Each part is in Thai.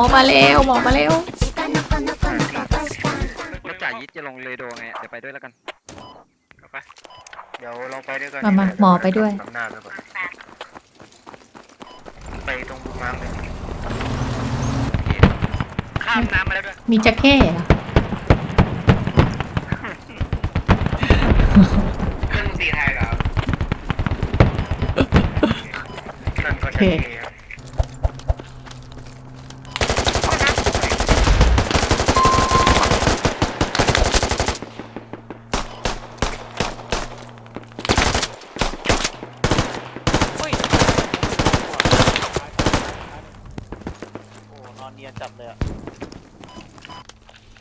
อมาเร็วหมอมาเร็วแล้วจ่ายยิดจะลงเรโดไง เดี๋ยวไปด้วยแล้วกันไปเดี๋ยวเราไปด้วยกันมามาหมอไปด้วยนำหน้าไปก่อนไปตรงบุกม้างเลยข้ามน้ำมาแล้วด้วยมีจะเข้เหรอเครื่องดนตรีไทยเหรอนั่นก็จะเท่ครับ โอ้นอนเนี ยนจับเลยอะ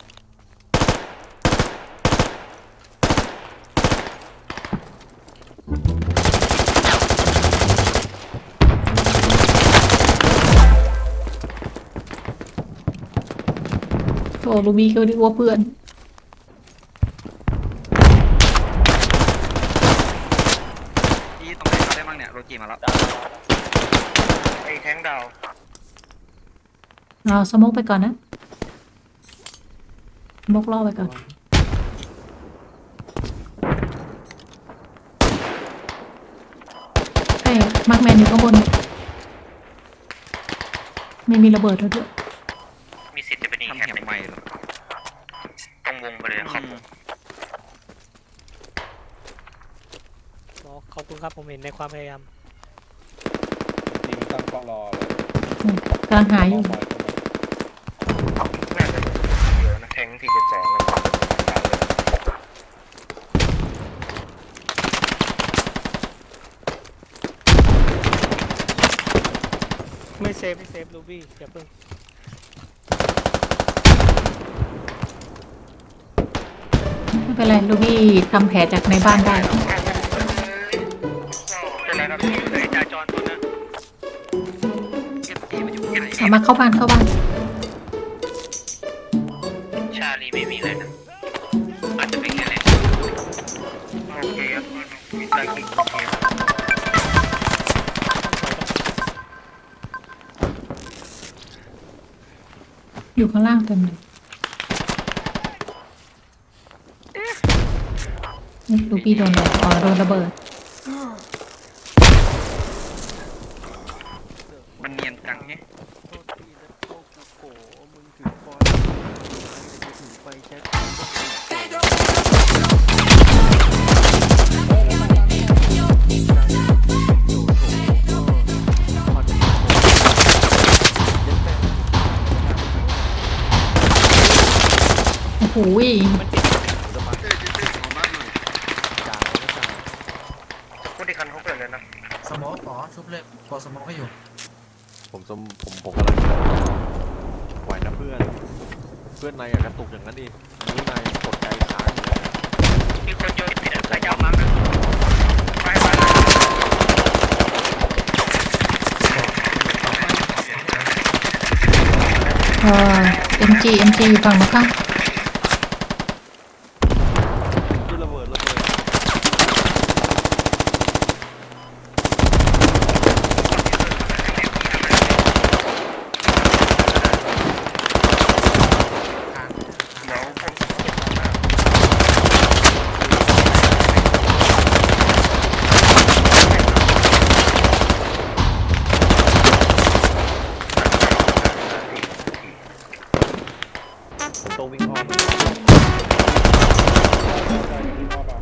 โอ้ลูบี้ก็นึกว่าเพื่อน ที่ตรงไหนเขาได้บ้างเนี่ยโรจิมาแล้วไอ้แท้งดาว เราสโมกไปก่อนนะสโมกล่อไปก่อนใช่มาร์กแมนอยู่ข้างบน ไม่มีระเบิดแล้วด้วยมีสิทธิ์จะเป็นอีกทำแฮเหี่ปยวใหม่เหรอตรงวงไปเลยครับหมอขอบคุณครับผมเห็นในความพยายาม จริงตั้งกล้องรอเลยกำลังหาอยู่ปล่อยเข้ามา น่าจะเดี๋ยวนะแทงที่จะสองแล้วก็ไม่เซฟไม่เซฟลูบี้อย่าเพิ่งไม่เป็นไรลูบี้ทำแผลจากในบ้านได้ เป็นไรครับเฮ้ยจ่าจอนตัวนั้นเก็บเอมาอยู่ที่ไหนเอามาเข้าบ้านเข้าบ้าน ไม่มีเลยนะอาจจะเป็นแค่เล่นโอเคครับมีตาคิกโอเคครับอยู่ข้างล่างเต็มเลยนี่ลูบี้โดนอะไรอ๋อโดนระเบิด มันเนียนจังไง โอ้โหพูดที่คันเขาเปิดเลยนะสโมอขอชุบเลยกดสโมอให้อยู่ ผมสมผมผมกำลังไหวนะเพื่อน เพื่อนนายอะกระตุกอย่างนั้นดินี่นายกดใจค้างอยู่เลยอะมีคนโยนผิดอะไรยาวมั้งนะไปไปเออ MG MG อยู่ฝั่งข้าง ที่ระเบิดระเบิด เดี๋ยวผม ผมต้องวิ่งอ้อม ได้อย่างที่พ่อบอก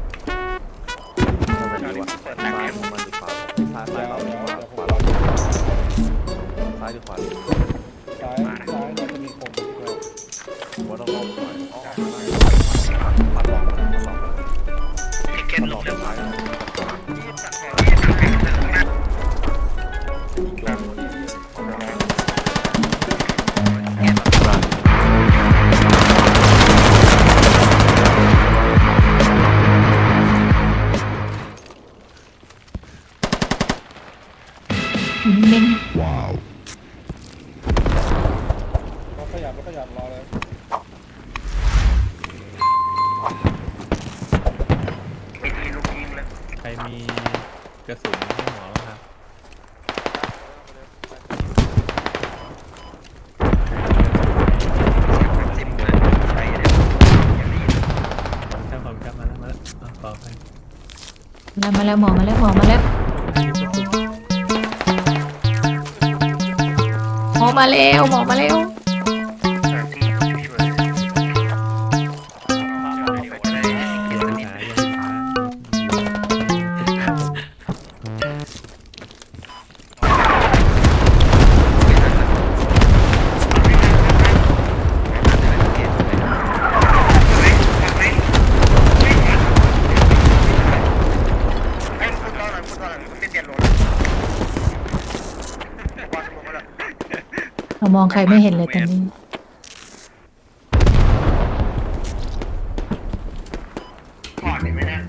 ท ยับรถขรูกยิงเลยใครมีกระสุนให้หมอแล้วครับใช่เลยอมาแล้วมาแล้วอะขอไปแล้วมมาแล้วหมอมาแล้วหมอมาแล้วหมอมาแล้วหมอมาแล้ว เรามองใครไม่เห็นเลยตอนนี้ขอดเห็นไหมเนี่ย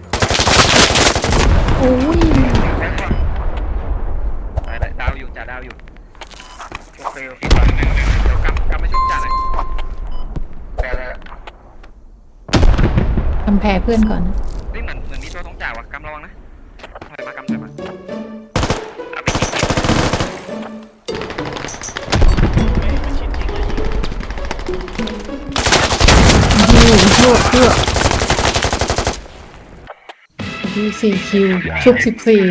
โอ้ยไว้ก่อนได้ได้ดาวอยู่จ่าดาวอยู่โอเคโอเคก่อนหนึ่งหนึ่งเดี๋ยวกลับกลับมาชุบจ่าหน่อยแต่ละทำแผลเพื่อนก่อนนะ โทษเพื่อดีสี่คิวชุบสิบสี่